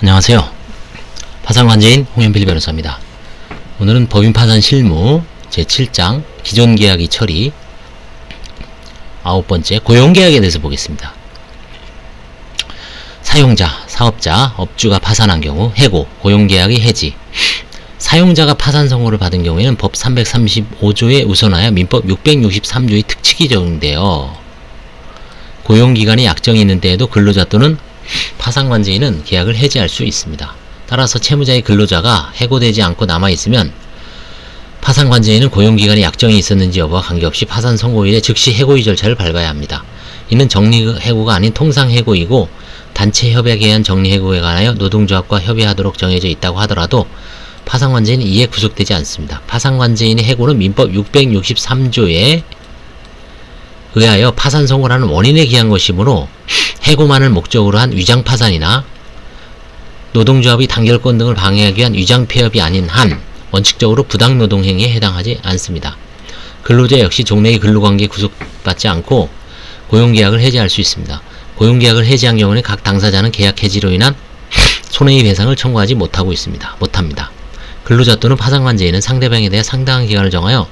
안녕하세요. 파산관제인 홍현필 변호사입니다. 오늘은 법인 파산 실무 제7장 기존 계약이 처리 아홉 번째 고용 계약에 대해서 보겠습니다. 사용자, 사업자, 업주가 파산한 경우 해고, 고용 계약의 해지. 사용자가 파산 선고를 받은 경우에는 법 335조에 우선하여 민법 663조의 특칙이 적용돼요. 고용기간이 약정이 있는 때에도 근로자 또는 파산관제인은 계약을 해지할 수 있습니다. 따라서 채무자의 근로자가 해고되지 않고 남아있으면 파산관제인은 고용기간에 약정이 있었는지 여부와 관계없이 파산 선고일에 즉시 해고의 절차를 밟아야 합니다. 이는 정리해고가 아닌 통상해고이고 단체 협약에 의한 정리해고에 관하여 노동조합과 협의하도록 정해져 있다고 하더라도 파산관제인은 이에 구속되지 않습니다. 파산관제인의 해고는 민법 663조에 의하여 파산 선고를 하는 원인에 기한 것이므로 해고만을 목적으로 한 위장 파산이나 노동조합이 단결권 등을 방해하기 위한 위장 폐업이 아닌 한 원칙적으로 부당 노동 행위에 해당하지 않습니다. 근로자 역시 종래의 근로관계 구속받지 않고 고용계약을 해지할 수 있습니다. 고용계약을 해지한 경우는 각 당사자는 계약 해지로 인한 손해의 배상을 청구하지 못하고 있습니다. 못합니다. 근로자 또는 파산관제인은 상대방에 대해 상당한 기간을 정하여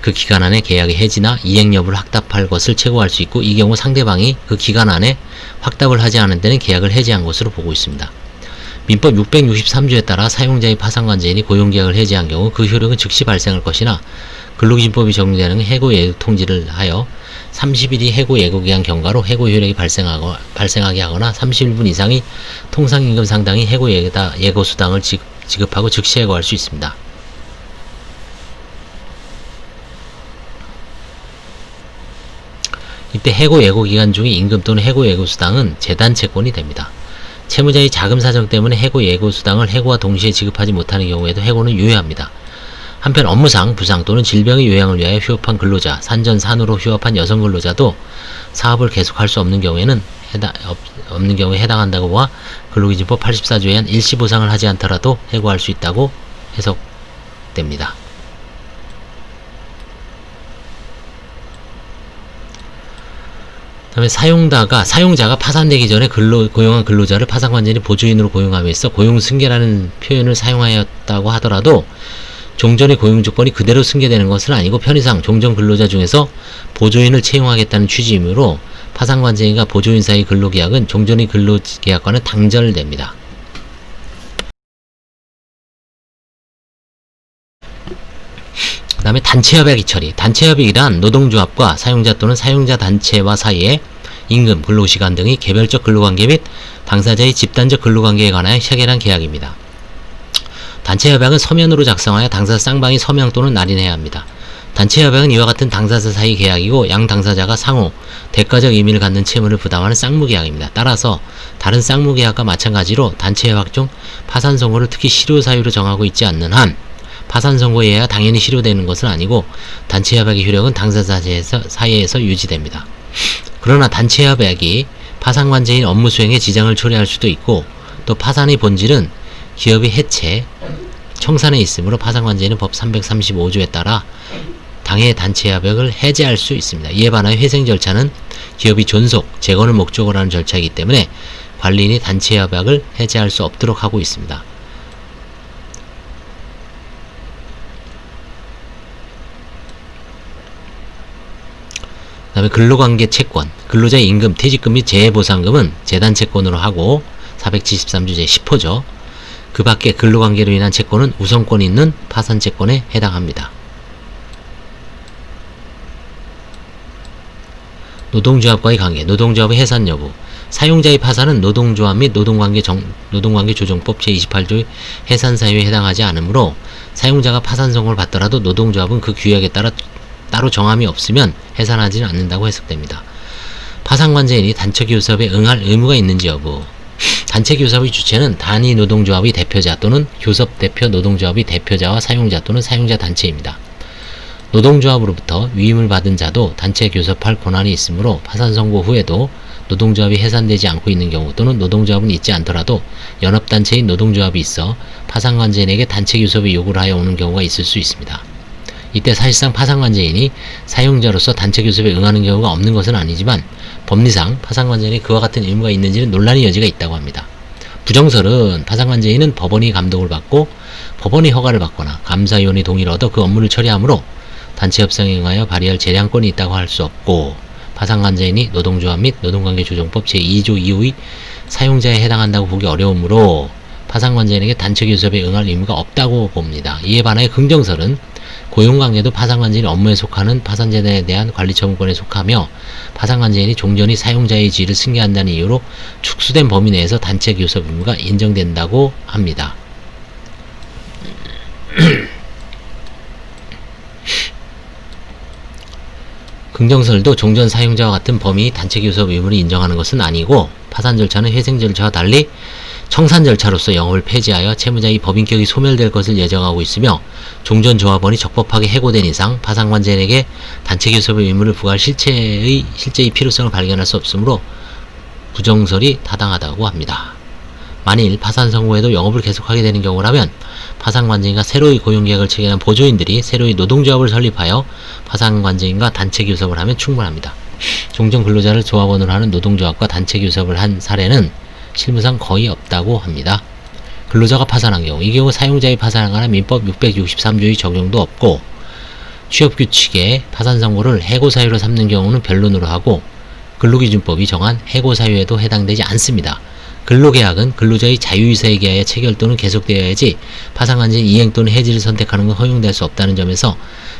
그 기간 안에 계약의 해지나 이행 여부를 확답할 것을 최고할 수 있고 이 경우 상대방이 그 기간 안에 확답을 하지 않은 때는 계약을 해지한 것으로 보고 있습니다. 민법 663조에 따라 사용자의 파산관제인이 고용계약을 해지한 경우 그 효력은 즉시 발생할 것이나 근로기준법이 적용되는 해고 예고 통지를 하여 30일이 해고 예고기한 경과로 해고 효력이 발생하거, 발생하게 하거나 31분 이상이 통상임금 상당히 해고 예고 수당을 지급, 지급하고 즉시 해고할 수 있습니다. 이때 해고 예고 기간 중에 임금 또는 해고 예고 수당은 재단 채권이 됩니다. 채무자의 자금 사정 때문에 해고 예고 수당을 해고와 동시에 지급하지 못하는 경우에도 해고는 유예합니다. 한편 업무상 부상 또는 질병의 요양을 위하여 휴업한 근로자, 산전 산후로 휴업한 여성 근로자도 사업을 계속할 수 없는 경우에는 해당, 없, 없는 경우에 해당한다고 봐 근로기준법 84조에 의한 일시 보상을 하지 않더라도 해고할 수 있다고 해석됩니다. 다음에 사용자가 사용자가 파산되기 전에 근로 고용한 근로자를 파산관제인이 보조인으로 고용함에서 고용 승계라는 표현을 사용하였다고 하더라도 종전의 고용 조건이 그대로 승계되는 것은 아니고 편의상 종전 근로자 중에서 보조인을 채용하겠다는 취지이므로 파산관제인과 보조인 사이 근로계약은 종전의 근로계약과는 당절됩니다. 그 다음에 단체협약이 처리. 단체협약이란 노동조합과 사용자 또는 사용자 단체와 사이에 임금, 근로시간 등의 개별적 근로관계 및 당사자의 집단적 근로관계에 관하여 체결한 계약입니다. 단체협약은 서면으로 작성하여 당사자 쌍방이 서명 또는 날인해야 합니다. 단체협약은 이와 같은 당사자 사이 계약이고 양 당사자가 상호 대가적 의미를 갖는 채무를 부담하는 쌍무계약입니다. 따라서 다른 쌍무계약과 마찬가지로 단체협약 중 파산 선고를 특히 실효 사유로 정하고 있지 않는 한 파산 의하 당연히 실효되는 것은 아니고 단체협약의 효력은 당사자 사이에서 유지됩니다. 그러나 단체협약이 파산관제인 업무 수행에 지장을 초래할 수도 있고 또 파산의 본질은 기업의 해체, 청산에 있으므로 파산관제인은 법 335조에 따라 당해 단체협약을 해제할 수 있습니다. 이에 반하여 회생 절차는 기업이 존속, 재건을 목적으로 하는 절차이기 때문에 관리인이 단체협약을 해제할 수 없도록 하고 있습니다. 다음에 근로관계 채권, 근로자의 임금, 퇴직금 및 재해보상금은 재단 채권으로 하고 473조 제10호죠. 그 밖에 근로관계로 인한 채권은 우선권이 있는 파산 채권에 해당합니다. 노동조합과의 관계, 노동조합의 해산 여부, 사용자의 파산은 노동조합 및 노동관계, 정, 노동관계 조정법 제28조의 해산 사유에 해당하지 않으므로 사용자가 파산 선고를 받더라도 노동조합은 그 규약에 따라 따로 정함이 없으면 해산하지는 않는다고 해석됩니다. 파산관제인이 단체교섭에 응할 의무가 있는지 여부 단체교섭의 주체는 단위 노동조합의 대표자 또는 교섭 대표 노동조합의 대표자와 사용자 또는 사용자 단체입니다. 노동조합으로부터 위임을 받은 자도 단체 교섭할 권한이 있으므로 파산 선고 후에도 노동조합이 해산되지 않고 있는 경우 또는 노동조합은 있지 않더라도 연합단체인 노동조합이 있어 파산관제인에게 단체 교섭의 요구를 하여 오는 경우가 있을 수 있습니다. 이때 사실상 파산관제인이 사용자로서 단체 교섭에 응하는 경우가 없는 것은 아니지만 법리상 파산관제인이 그와 같은 의무가 있는지는 논란의 여지가 있다고 합니다. 부정설은 파산관제인은 법원이 감독을 받고 법원이 허가를 받거나 감사위원회 동의를 얻어 그 업무를 처리하므로 단체 협상에 응하여 발의할 재량권이 있다고 할 수 없고 파산관제인이 노동조합 및 노동관계조정법 제2조 2호의 사용자에 해당한다고 보기 어려우므로 파산관제인에게 단체 교섭에 응할 의무가 없다고 봅니다. 이에 반하여 긍정설은 고용관계도 파산관제인 업무에 속하는 파산재단에 대한 관리처분권에 속하며 파산관제인이 종전이 사용자의 지위를 승계한다는 이유로 축소된 범위 내에서 단체 교섭 의무가 인정된다고 합니다. 긍정설도 종전 사용자와 같은 범위 단체 교섭 의무를 인정하는 것은 아니고 파산 절차는 회생 절차와 달리 청산 절차로서 영업을 폐지하여 채무자의 법인격이 소멸될 것을 예정하고 있으며 종전 조합원이 적법하게 해고된 이상 파산관제인에게 단체 교섭의 의무를 부과할 실체의 실제의 필요성을 발견할 수 없으므로 부정설이 타당하다고 합니다. 만일 파산 선고에도 영업을 계속하게 되는 경우라면 파산관제인과 새로이 고용계약을 체결한 보조인들이 새로이 노동조합을 설립하여 파산관제인과 단체 교섭을 하면 충분합니다. 종전 근로자를 조합원으로 하는 노동조합과 단체 교섭을 한 사례는 실무상 거의 없다고 합니다. 근로자가 파산한 경우, 이 경우 사용자의 파산하거나 민법 663조의 적용도 없고 취업규칙에 파산 선고를 해고 사유로 삼는 경우는 변론으로 하고 근로기준법이 정한 해고 사유에도 해당되지 않습니다. 근로계약은 근로자의 자유의사에 의하여 체결 또는 계속되어야지 파산관제인 이행 또는 해지를 선택하는 건 허용될 수 없다는 점에서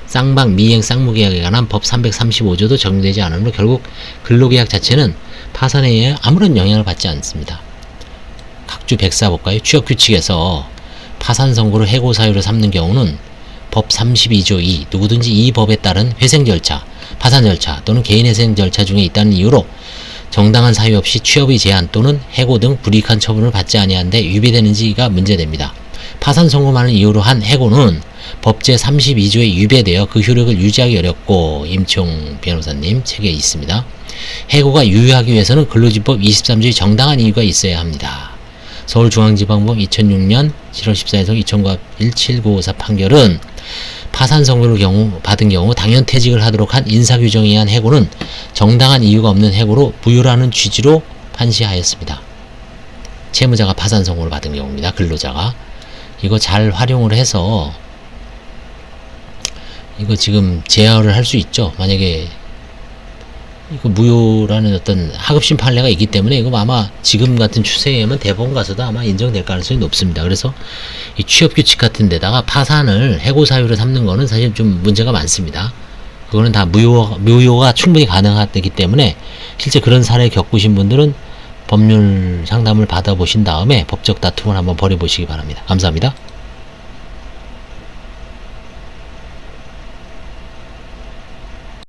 쌍방 미행 쌍무계약에 관한 법 335조도 적용되지 않으므로 결국 근로계약 자체는 파산에 의해 아무런 영향을 받지 않습니다. 각주 백사법과의 취업 규칙에서 파산 선고를 해고 사유로 삼는 경우는 법 32조 2 누구든지 이 법에 따른 회생 절차, 파산 절차 또는 개인 회생 절차 중에 있다는 이유로 정당한 사유 없이 취업의 제한 또는 해고 등 불이익한 처분을 받지 아니한데 유배되는지가 문제됩니다. 파산 선고만을 이유로 한 해고는 법 제 32조에 유배되어 그 효력을 유지하기 어렵고 임총 변호사님 책에 있습니다. 해고가 유효하기 위해서는 근로지법 23조의 정당한 이유가 있어야 합니다. 서울중앙지방법 2006년 7월 14일성 2009 17954 판결은 파산 선고를 경우 받은 경우 당연 퇴직을 하도록 한 인사 규정에 의한 해고는 정당한 이유가 없는 해고로 부유라는 취지로 판시하였습니다. 채무자가 파산 선고를 받은 경우입니다. 근로자가 이거 잘 활용을 해서 이거 지금 제어를 할 수 있죠. 만약에 무효라는 어떤 하급심 판례가 있기 때문에 이거 아마 지금 같은 추세에 의하면 대법원 가서도 아마 인정될 가능성이 높습니다. 그래서 이 취업 규칙 같은 데다가 파산을 해고 사유로 삼는 거는 사실 좀 문제가 많습니다. 그거는 다 무효, 무효가 충분히 가능하기 때문에 실제 그런 사례 겪으신 분들은 법률 상담을 받아보신 다음에 법적 다툼을 한번 벌여보시기 바랍니다. 감사합니다.